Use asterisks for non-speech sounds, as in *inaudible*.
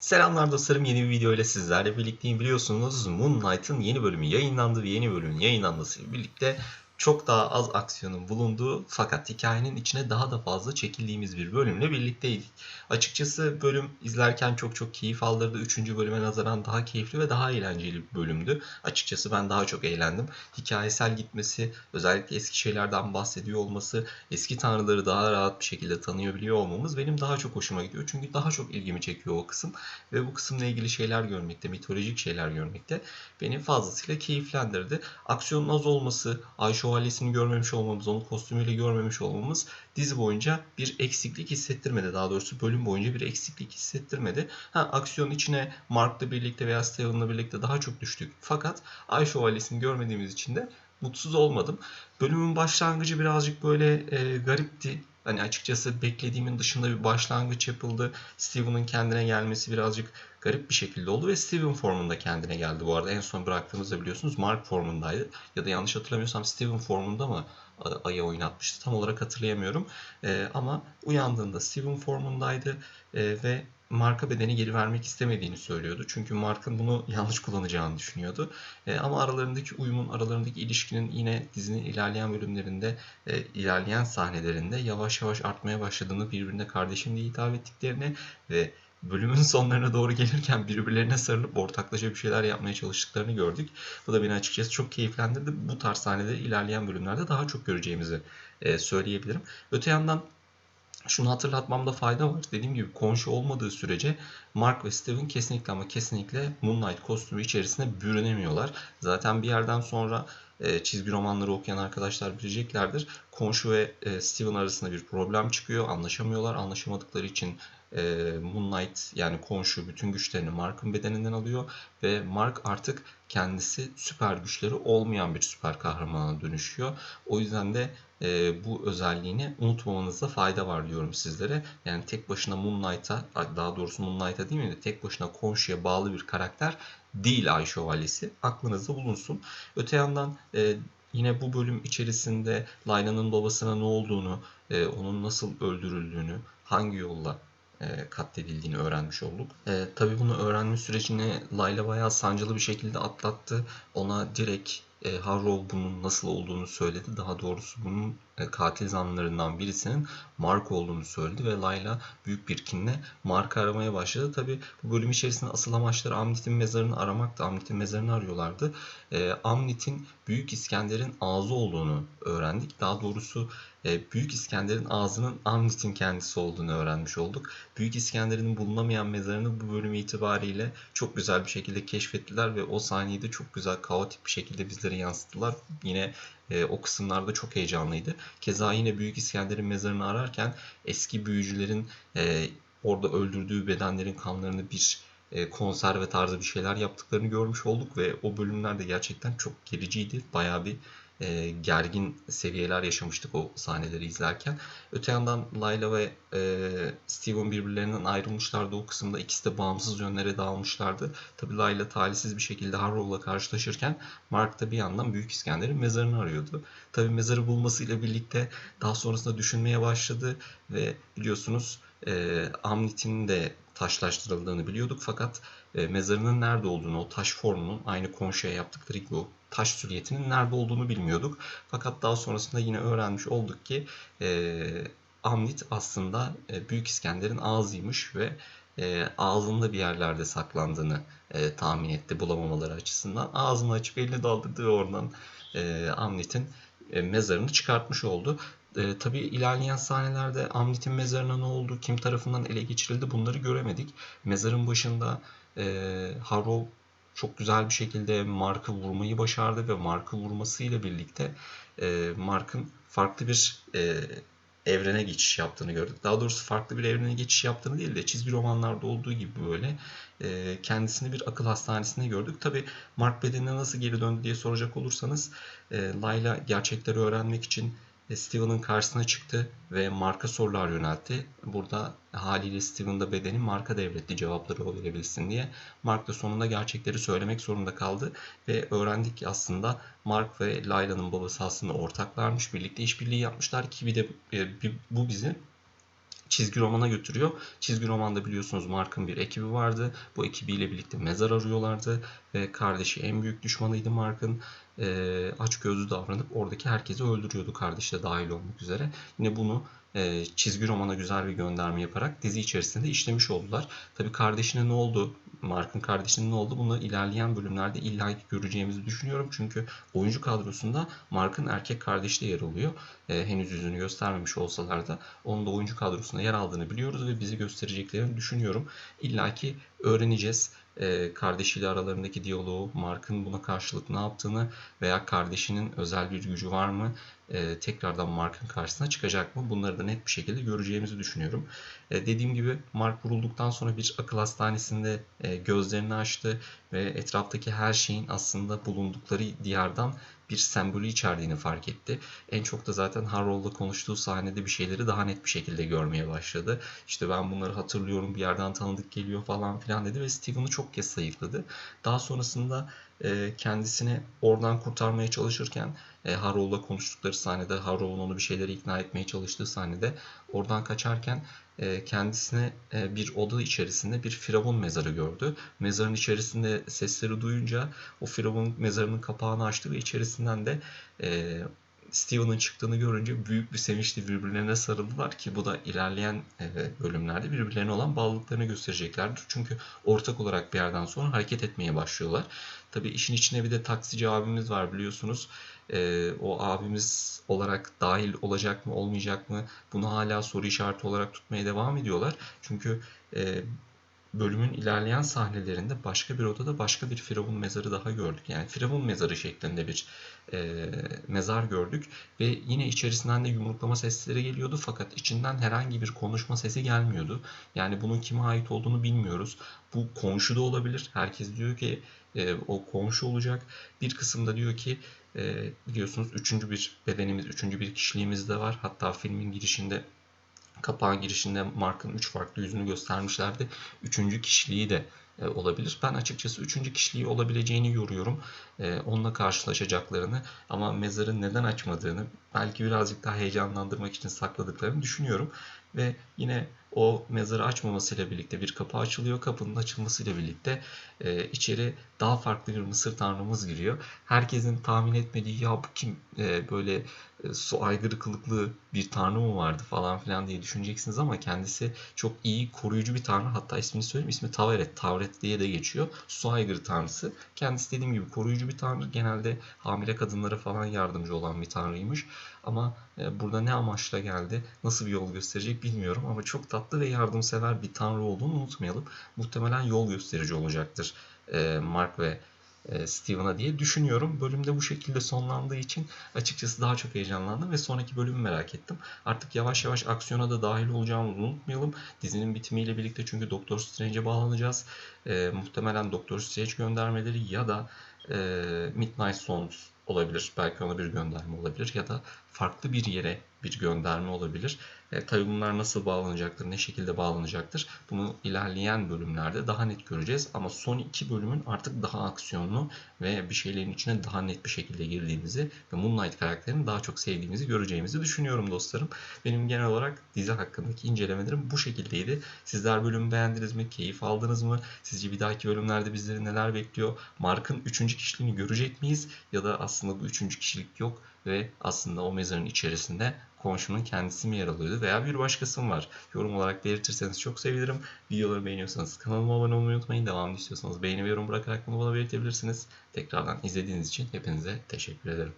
Selamlar dostlarım yeni bir video ile sizlerle birlikteyim. Biliyorsunuz Moon Knight'ın yeni bölümü yayınlandı ve yeni bölümün yayınlanmasıyla birlikte çok daha az aksiyonun bulunduğu fakat hikayenin içine daha da fazla çekildiğimiz bir bölümle birlikteydik. Açıkçası bölüm izlerken çok çok keyif aldırdı. Üçüncü bölüme nazaran daha keyifli ve daha eğlenceli bir bölümdü. Açıkçası ben daha çok eğlendim. Hikayesel gitmesi, özellikle eski şeylerden bahsediyor olması, eski tanrıları daha rahat bir şekilde tanıyabiliyor olmamız benim daha çok hoşuma gidiyor. Çünkü daha çok ilgimi çekiyor o kısım ve bu kısımla ilgili şeyler görmekte, mitolojik şeyler görmekte beni fazlasıyla keyiflendirdi. Aksiyonun az olması, Ay Şövalyesi'ni görmemiş olmamız, onu kostümüyle görmemiş olmamız dizi boyunca bir eksiklik hissettirmedi. Daha doğrusu bölüm boyunca bir eksiklik hissettirmedi. Ha aksiyon içine Mark'la birlikte veya Steven'la birlikte daha çok düştük. Fakat Ay Şövalyesi'ni görmediğimiz için de mutsuz olmadım. Bölümün başlangıcı birazcık böyle e, garipti. Hani açıkçası beklediğimin dışında bir başlangıç yapıldı. Steven'ın kendine gelmesi birazcık garip bir şekilde oldu ve Steven formunda kendine geldi bu arada. En son bıraktığımızda biliyorsunuz Mark formundaydı. Ya da yanlış hatırlamıyorsam Steven formunda mı Ay'a oynatmıştı. Tam olarak hatırlayamıyorum. Ee, ama uyandığında Steven formundaydı ee, ve Mark'a bedeni geri vermek istemediğini söylüyordu. Çünkü Mark'ın bunu *laughs* yanlış kullanacağını düşünüyordu. E, ama aralarındaki uyumun, aralarındaki ilişkinin yine dizinin ilerleyen bölümlerinde, e, ilerleyen sahnelerinde yavaş yavaş artmaya başladığını, birbirine kardeşim diye hitap ettiklerini ve bölümün sonlarına doğru gelirken birbirlerine sarılıp ortaklaşa bir şeyler yapmaya çalıştıklarını gördük. Bu da beni açıkçası çok keyiflendirdi. Bu tarz sahneleri ilerleyen bölümlerde daha çok göreceğimizi e, söyleyebilirim. Öte yandan şunu hatırlatmamda fayda var. Dediğim gibi komşu olmadığı sürece Mark ve Steven kesinlikle ama kesinlikle Moonlight kostümü içerisine bürünemiyorlar. Zaten bir yerden sonra e, çizgi romanları okuyan arkadaşlar bileceklerdir. Komşu ve e, Steven arasında bir problem çıkıyor. Anlaşamıyorlar. Anlaşamadıkları için e, Moonlight yani komşu bütün güçlerini Mark'ın bedeninden alıyor ve Mark artık kendisi süper güçleri olmayan bir süper kahramana dönüşüyor. O yüzden de e, bu özelliğini unutmamanızda fayda var diyorum sizlere. Yani tek başına Moonlight'a daha doğrusu Moonlight'a değil mi de tek başına komşuya bağlı bir karakter değil Ay Şövalyesi. Aklınızda bulunsun. Öte yandan e, yine bu bölüm içerisinde Layla'nın babasına ne olduğunu, e, onun nasıl öldürüldüğünü, hangi yolla katledildiğini öğrenmiş olduk. E, tabii bunu öğrenme sürecini Layla bayağı sancılı bir şekilde atlattı. Ona direkt e, Harrow bunun nasıl olduğunu söyledi. Daha doğrusu bunun e, katil zanlarından birisinin Mark olduğunu söyledi ve Layla büyük bir kinle Mark'ı aramaya başladı. Tabi bu bölüm içerisinde asıl amaçları Amnit'in mezarını aramaktı. Amnit'in mezarını arıyorlardı. E, Amnit'in Büyük İskender'in ağzı olduğunu öğrendik. Daha doğrusu e, Büyük İskender'in ağzının Amnit'in kendisi olduğunu öğrenmiş olduk. Büyük İskender'in bulunamayan mezarını bu bölüm itibariyle çok güzel bir şekilde keşfettiler ve o sahneyi de çok güzel kaotik bir şekilde bizlere yansıttılar. Yine e, o kısımlarda çok heyecanlıydı. Keza yine Büyük İskender'in mezarını ararken eski büyücülerin e, orada öldürdüğü bedenlerin kanlarını bir e, konserve tarzı bir şeyler yaptıklarını görmüş olduk ve o bölümler de gerçekten çok gericiydi. Bayağı bir e, gergin seviyeler yaşamıştık o sahneleri izlerken. Öte yandan Layla ve e, Steven birbirlerinden ayrılmışlardı o kısımda. İkisi de bağımsız yönlere dağılmışlardı. Tabi Layla talihsiz bir şekilde Harrow'la karşılaşırken Mark da bir yandan Büyük İskender'in mezarını arıyordu. Tabi mezarı bulmasıyla birlikte daha sonrasında düşünmeye başladı ve biliyorsunuz e, Amnit'in de taşlaştırıldığını biliyorduk fakat e, mezarının nerede olduğunu, o taş formunun aynı komşuya yaptıkları gibi o taş süriyetinin nerede olduğunu bilmiyorduk. Fakat daha sonrasında yine öğrenmiş olduk ki e, Amnit aslında e, Büyük İskender'in ağzıymış ve e, ağzında bir yerlerde saklandığını e, tahmin etti bulamamaları açısından. Ağzını açıp elini daldırdı ve oradan e, Amnit'in e, mezarını çıkartmış oldu. E, tabii ilerleyen sahnelerde Amnit'in mezarına ne oldu, kim tarafından ele geçirildi bunları göremedik. Mezarın başında e, Harrow çok güzel bir şekilde Mark'ı vurmayı başardı ve Mark'ı vurmasıyla birlikte e, Mark'ın farklı bir e, evrene geçiş yaptığını gördük. Daha doğrusu farklı bir evrene geçiş yaptığını değil de çizgi romanlarda olduğu gibi böyle e, kendisini bir akıl hastanesinde gördük. Tabi Mark bedenine nasıl geri döndü diye soracak olursanız e, Layla gerçekleri öğrenmek için Steven'ın karşısına çıktı ve marka sorular yöneltti. Burada haliyle Steven bedeni marka devretti cevapları o verebilsin diye. Mark da sonunda gerçekleri söylemek zorunda kaldı ve öğrendik ki aslında Mark ve Layla'nın babası aslında ortaklarmış. Birlikte işbirliği yapmışlar ki bir de e, bu bizi çizgi romana götürüyor. Çizgi romanda biliyorsunuz Mark'ın bir ekibi vardı. Bu ekibiyle birlikte mezar arıyorlardı ve kardeşi en büyük düşmanıydı Mark'ın. E, aç gözlü davranıp oradaki herkesi öldürüyordu kardeşi de dahil olmak üzere. Yine bunu e, çizgi romana güzel bir gönderme yaparak dizi içerisinde işlemiş oldular. Tabii kardeşine ne oldu? Mark'ın kardeşine ne oldu? Bunu ilerleyen bölümlerde illaki göreceğimizi düşünüyorum. Çünkü oyuncu kadrosunda Mark'ın erkek kardeşi de yer alıyor. E, henüz yüzünü göstermemiş olsalar da onun da oyuncu kadrosunda yer aldığını biliyoruz ve bizi göstereceklerini düşünüyorum. İlla ki öğreneceğiz e, kardeşiyle aralarındaki diyaloğu, Mark'ın buna karşılık ne yaptığını veya kardeşinin özel bir gücü var mı, e, tekrardan Mark'ın karşısına çıkacak mı? Bunları da net bir şekilde göreceğimizi düşünüyorum. E, dediğim gibi Mark vurulduktan sonra bir akıl hastanesinde e, gözlerini açtı ve etraftaki her şeyin aslında bulundukları diyardan bir sembolü içerdiğini fark etti. En çok da zaten Harold'la konuştuğu sahnede bir şeyleri daha net bir şekilde görmeye başladı. İşte ben bunları hatırlıyorum bir yerden tanıdık geliyor falan filan dedi ve Steven'ı çok kez sayıkladı. Daha sonrasında e, kendisini oradan kurtarmaya çalışırken e, Harold'la konuştukları sahnede Harold'un onu bir şeyleri ikna etmeye çalıştığı sahnede oradan kaçarken kendisine e, bir oda içerisinde bir firavun mezarı gördü. Mezarın içerisinde sesleri duyunca o firavun mezarının kapağını açtı ve içerisinden de e, Steven'ın çıktığını görünce büyük bir sevinçle birbirlerine sarıldılar ki bu da ilerleyen bölümlerde birbirlerine olan bağlılıklarını göstereceklerdir. Çünkü ortak olarak bir yerden sonra hareket etmeye başlıyorlar. Tabii işin içine bir de taksici abimiz var biliyorsunuz. Ee, o abimiz olarak dahil olacak mı olmayacak mı bunu hala soru işareti olarak tutmaya devam ediyorlar. Çünkü e, bölümün ilerleyen sahnelerinde başka bir odada başka bir firavun mezarı daha gördük. Yani firavun mezarı şeklinde bir e, mezar gördük ve yine içerisinden de yumruklama sesleri geliyordu fakat içinden herhangi bir konuşma sesi gelmiyordu. Yani bunun kime ait olduğunu bilmiyoruz. Bu komşu da olabilir. Herkes diyor ki e, o komşu olacak. Bir kısımda diyor ki e, biliyorsunuz üçüncü bir bedenimiz, üçüncü bir kişiliğimiz de var. Hatta filmin girişinde kapağın girişinde Mark'ın üç farklı yüzünü göstermişlerdi. Üçüncü kişiliği de e, olabilir. Ben açıkçası üçüncü kişiliği olabileceğini yoruyorum. E, onunla karşılaşacaklarını ama mezarın neden açmadığını belki birazcık daha heyecanlandırmak için sakladıklarını düşünüyorum. Ve yine o mezarı açmamasıyla birlikte bir kapı açılıyor. Kapının açılmasıyla birlikte e, içeri daha farklı bir Mısır tanrımız giriyor. Herkesin tahmin etmediği ya bu kim e, böyle e, su aygırı kılıklı bir tanrı mı vardı falan filan diye düşüneceksiniz ama kendisi çok iyi koruyucu bir tanrı. Hatta ismini söyleyeyim ismi Tavret. Tavret diye de geçiyor. Su aygırı tanrısı. Kendisi dediğim gibi koruyucu bir tanrı. Genelde hamile kadınlara falan yardımcı olan bir tanrıymış. Ama e, burada ne amaçla geldi, nasıl bir yol gösterecek bilmiyorum ama çok tatlı ve yardımsever bir tanrı olduğunu unutmayalım. Muhtemelen yol gösterici olacaktır e, Mark ve e, Steven'a diye düşünüyorum. Bölümde bu şekilde sonlandığı için açıkçası daha çok heyecanlandım ve sonraki bölümü merak ettim. Artık yavaş yavaş aksiyona da dahil olacağımızı unutmayalım. Dizinin bitimiyle birlikte çünkü Doktor Strange'e bağlanacağız. E, muhtemelen Doktor Strange göndermeleri ya da e, Midnight Suns olabilir. Belki ona bir gönderme olabilir ya da farklı bir yere bir gönderme olabilir. E, bunlar nasıl bağlanacaktır, ne şekilde bağlanacaktır bunu ilerleyen bölümlerde daha net göreceğiz. Ama son iki bölümün artık daha aksiyonlu ve bir şeylerin içine daha net bir şekilde girdiğimizi ve Moonlight karakterini daha çok sevdiğimizi göreceğimizi düşünüyorum dostlarım. Benim genel olarak dizi hakkındaki incelemelerim bu şekildeydi. Sizler bölümü beğendiniz mi? Keyif aldınız mı? Sizce bir dahaki bölümlerde bizleri neler bekliyor? Mark'ın üçüncü kişiliğini görecek miyiz? Ya da aslında bu üçüncü kişilik yok ve aslında o mezarın içerisinde komşunun kendisi mi yer alıyordu veya bir başkası mı var? Yorum olarak belirtirseniz çok sevinirim. Videoları beğeniyorsanız kanalıma abone olmayı unutmayın. Devamlı istiyorsanız beğeni ve yorum bırakarak bunu bana belirtebilirsiniz. Tekrardan izlediğiniz için hepinize teşekkür ederim.